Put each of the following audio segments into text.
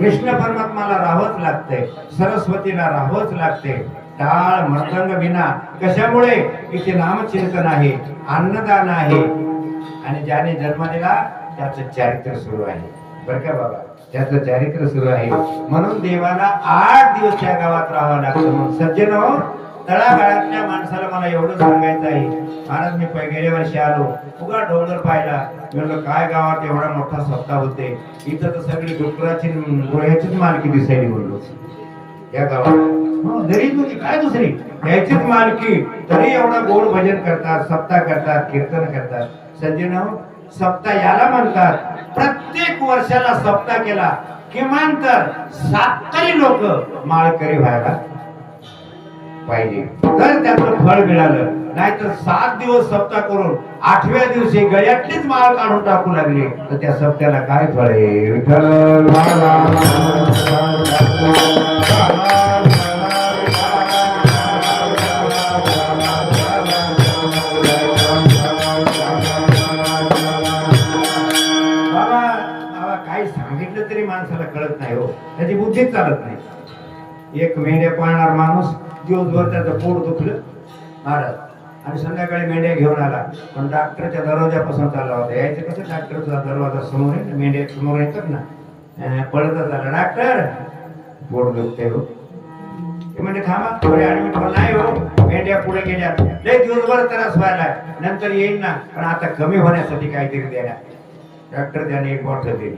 कृष्ण परमात्माला राहावंच लागते सरस्वतीला राहावंच लागते. टाळ मृदंग विना कशामुळे? इथे नामचिंतन आहे अन्नदान आहे. आणि ज्याने जन्म दिला त्याचं चारित्र्य सुरू आहे. बरं का बाबा? त्याचं चारित्र्य सुरू आहे. म्हणून देवाला आठ दिवस त्या गावात राहावं लागतं. म्हणून सज्जन हो, तळागाळातल्या माणसाला मला एवढं सांगायचं आहे. महाराज मी गेल्या वर्षी आलो. उगा डोंगर पाहिला. म्हणलं काय गावात एवढा मोठा सप्ताह होते? इथं तर सगळी डुकराची गोळ्याचीच मालकी दिसायली बोललो या गावात. हो, जरी तुझी म्हणजे काय दुसरी? याचीच मालकी. तरी एवढा गोड भजन करतात सप्ताह करतात कीर्तन करतात. सज्जन हो, सप्ताह याला म्हणतात प्रत्येक वर्षाला सप्ताह केला. किमान तर सात तरी लोक माळकरी व्हायला पाहिजे तर त्याचं फळ मिळालं नाहीतर सात दिवस सप्ताह करून आठव्या दिवशी गळ्यातलीच माळ काढून टाकू लागली तर त्या सप्त्याला काय फळ आहे बाबा बाबा काही सांगितलं तरी माणसाला कळत नाही हो त्याची बुद्धी चालत नाही एक मेंढ्या पाळणार माणूस दिवसभर त्याचं पोट दुखलं महाराज आणि संध्याकाळी मेंढ्या घेऊन आला. पण डॉक्टरच्या दरवाजापासून चालला होता. यायचं कसं? डॉक्टरचा दरवाजा समोर आहे. ना, मेंढ्या समोर येतात ना. पळतच आला. डॉक्टर! पोट दुखते हो. ते म्हणजे थांबा थोडे ऍडमिट नाही हो. मेंढ्या पुढे गेल्या. लय दिवसभर त्रास व्हायला. नंतर येईल ना. पण आता कमी होण्यासाठी काहीतरी देणार डॉक्टर त्याने एक बॉटल दिली.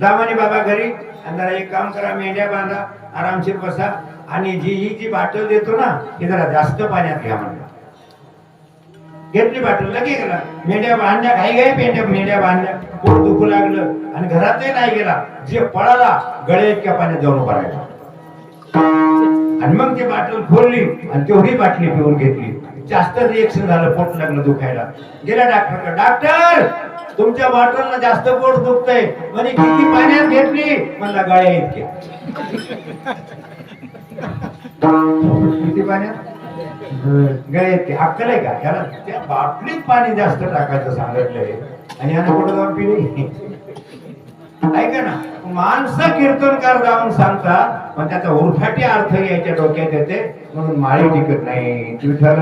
जा म्हणे बाबा घरी. आणि जरा एक काम करा. मेंढ्या बांधा. आरामशीर बसा. आणि जी ही जी बाटल देतो ना ती जरा जास्त पाण्यात घ्या म्हणलं. घेतली बाटल लगे गेला. मेंढ्या बांधल्या घाई घाई मेंढ्या मेंढ्या बांधल्या पोट दुखू लागलं आणि घरातही नाही गेला. जे पळाला गळे इतक्या पाण्यात जाऊन उभा राहिला. आणि मग ती बाटल खोलली आणि तेवढी बाटली पिऊन घेतली. जास्त रिएक्शन झालं पोट लागलं दुखायला. गेला डॉक्टर डॉक्टर तुमच्या बॉटलला जास्त पोट दुखतंय. म्हणजे किती पाण्यात घेतली? म्हणला गळ्या इतक्या. किती पाण्यात गळे इतके अक्कल आहे का? त्याला त्या बाटलीत पाणी जास्त टाकायचं सांगितलंय. आणि यानं कुठं जाऊन पिली? ऐका ना माणसं कीर्तनकार जाऊन सांगतात पण त्याचा उरफाटी अर्थ यायच्या डोक्यात येते म्हणून माळी टिकत नाही. विठ्ठल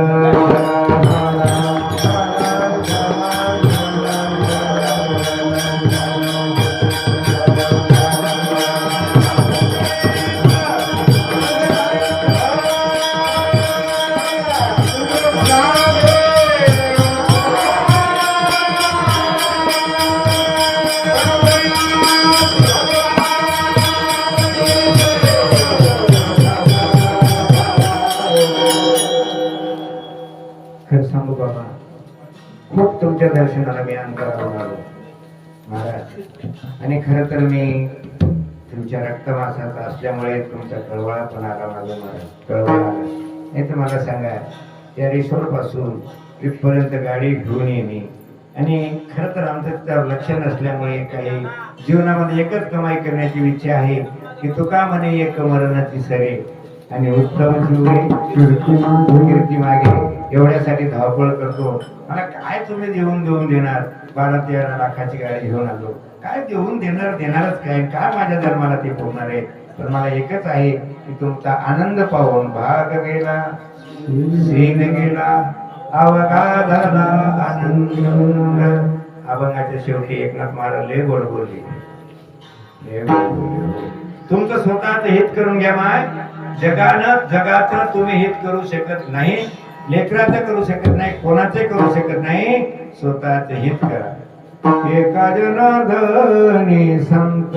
आणि खरं तर मी तुमच्या रक्तवासाचा असल्यामुळे तुमचा कळवळा पण आला माझा महाराज कळवळा आला. नाही तर मला सांगा त्या रिसोडपासून इथपर्यंत गाडी घेऊन ये मी. आणि खरं तर आमचं त्यावर लक्ष नसल्यामुळे काही जीवनामध्ये एकच कमाई करण्याची इच्छा आहे की तुका म्हणे एक मरणाची सरे. आणि उत्तम कीर्ती मागे एवढ्यासाठी धावपळ करतो. मला काय तुम्ही देऊन देऊन देणार? बारा तेरा लाखाची गाडी घेऊन आलो. काय देऊन देणार देणारच काय? काय माझ्या धर्माला ते होणार आहे? पण मला एकच आहे की तुमचा आनंद पाहून भाग गेला सीन गेला अवघा झाला आनंद. अभंगाच्या शेवटी एकनाथ महाराज लय गोड बोलले. तुमचं स्वतःच हित करून घ्या माय. जगानं जगाचं तुम्ही हित करू शकत नाही. लेकराचं करू शकत नाही कोणाचे करू शकत नाही. स्वतःच हित करा. एका जनार्दनी संत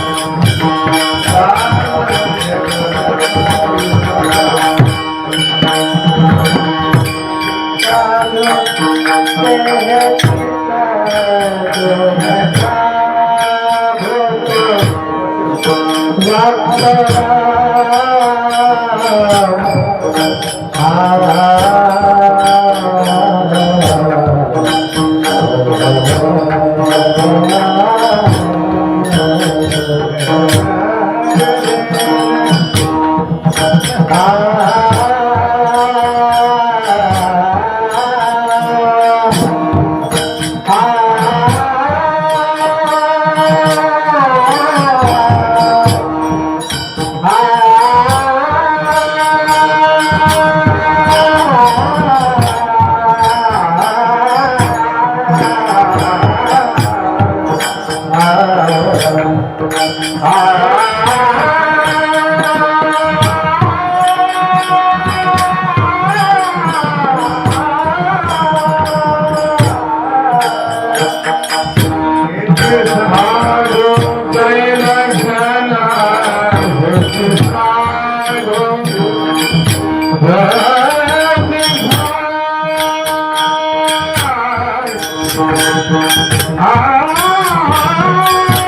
Ah आ, एका नित्य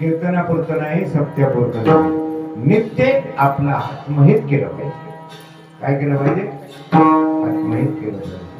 कीर्तनापुरतं नाही सत्यापुरतं नाही. नित्य आपला आत्महित केलं पाहिजे. काय केलं पाहिजे? आत्महित केलं पाहिजे.